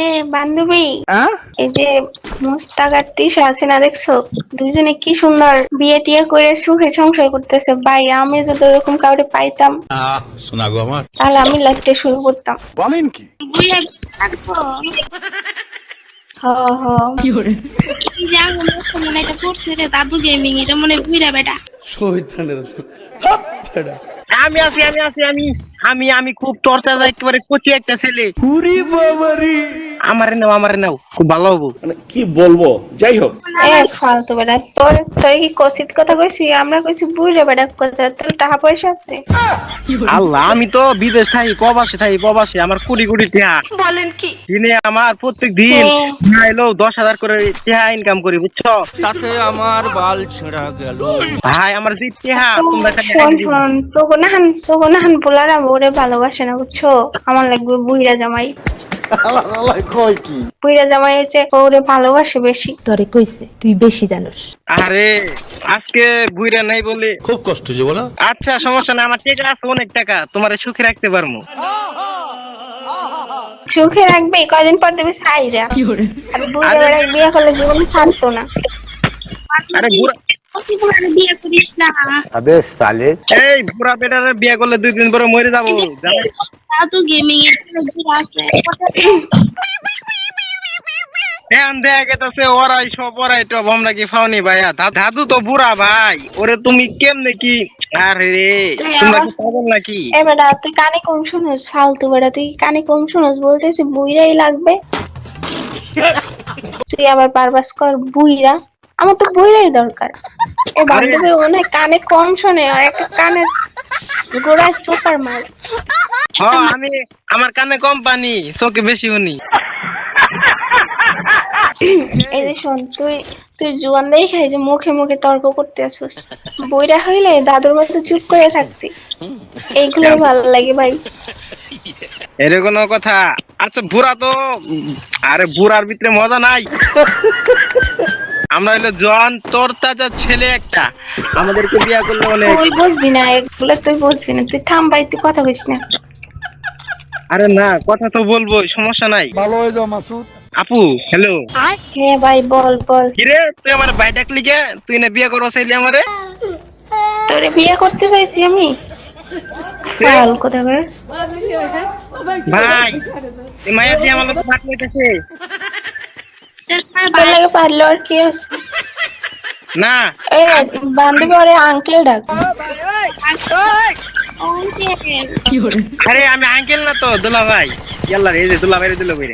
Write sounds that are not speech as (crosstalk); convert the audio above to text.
এ বান্ধবী। এই যে মুস্তাক আর তিশা আছে না দেখছ? দুইজনে কি সুন্দর বিয়ে টিয়ে করে সুখে সংসার করতেছে। ভাই আমি যদি ওরকম কাউকে পাইতাম শোনা গো আমার। তাহলে আমি লাইফটা শুরু করতাম। বলেন কি? হ হ। যা মনে এটা পড়ছে রে দাদু গেমিং এটা মনে বুইরা বেটা। আমি আছি আমি আছি আমি আমি আমি খুব টর্চার একেবারে কচি একটা ছেলে। আমারে নাও আমারে নাও খুব ভালো হব। মানে কি বলব? যাই হোক। এ ফালতু বেটা তোর তোর কি কষিত কথা কইছি? আমরা কইছি বুঝে বেটা কথা তোর টাকা পয়সা আছে? আল্লাহ আমি তো বিদেশ থাকি প্রবাসে থাকি প্রবাসে আমার কোটি কোটি টিহা। বলেন কি? দিনে আমার প্রত্যেক দিন। নাইলো দশ হাজার করে টিহা ইনকাম করি বুঝছ? তাতে আমার বাল ছেঁড়া গেল। ভাই আমার যে টিহা তোমরা শোন। শোন তোকে নাহান তোকে নাহান পোলারা ওরে ভালোবাসে না বুঝছ? আমার লাগবে বুইরা জামাই। বুইরা জামাই হচ্ছে ওরে ভালোবাসে বেশি। তরে কইছে তুই বেশি জানোস। আরে আজকে বুইরা নাই বলে। খুব কষ্ট যে বলো। আচ্ছা সমস্যা না আমার টাকা আছে অনেক টাকা তোমার সুখে রাখতে পারব। সুখে রাখবে কয়দিন পর দেবে সাইরা। আর বুইরা বিয়ে করলে জীবনে ছাড়তো না। আরে বুড়া বিয়ে করিস না। এই বুড়া বেটারে বিয়ে করলে দুই দিন পরে মরে যাব? দাদু গেমিং এটা আছে ধ্যান দেয়া গেছে ওরাই সব ওরাই টপ আমরা কি ফাউনি ভাইয়া? দাদু তো বুড়া ভাই। ওরে তুমি কেমনে কি? আরে তোমরা কি পাগল নাকি? এ বেটা তুই কানে কম শুনোস ফালতু বেটা তুই কানে কম শুনোস বলতেছি বুইরাই লাগবে। (laughs) তুই আবার বারবাস কর বুইরা। আমার তো বুইরাই দরকার। এ বান্ধবী হয় কানে কম শোনে আর একটা কানের গোড়ায় সুপার মার। আমি আমার কানে কম পানি চোখে বেশি উনি। এই যে শোন তুই তুই জুয়ান দেখাই যে মুখে মুখে তর্ক করতে আসিস। বইরা হইলে দাদুর মতো চুপ করে থাকতি। এইগুলোই ভালো লাগে ভাই। এর কোনো কথা? আচ্ছা বুড়া তো আরে বুড়ার ভিতরে মজা নাই। (laughs) আমরা হইল জন তোর তাজা ছেলে একটা। আমাদেরকে বিয়া করলে অনেক তুই বুঝবি না এগুলো তুই বুঝবি না তুই থাম ভাই তুই কথা কইস না। আরে না কথা তো বলব সমস্যা নাই। ভালো হয়ে যাও মাসুদ। আপু হ্যালো হ্যাঁ ভাই বল বল। কিরে তুই আমার ভাই ডাকলি কে? তুই না বিয়ে করবা চাইলি আমারে? তোরে বিয়ে করতে চাইছি আমি? ফাল কথা করে ভাই এই মায়ের দিয়ে আমার লইতেছে তোর লাগে পারল আর কি আছে? না। এই বান্ধবী ওরে আঙ্কেল ডাক। আরে আমি আঙ্কেল না তো দুলা ভাই ইয়াল্লা রে দুলা ভাই দুলা ভাই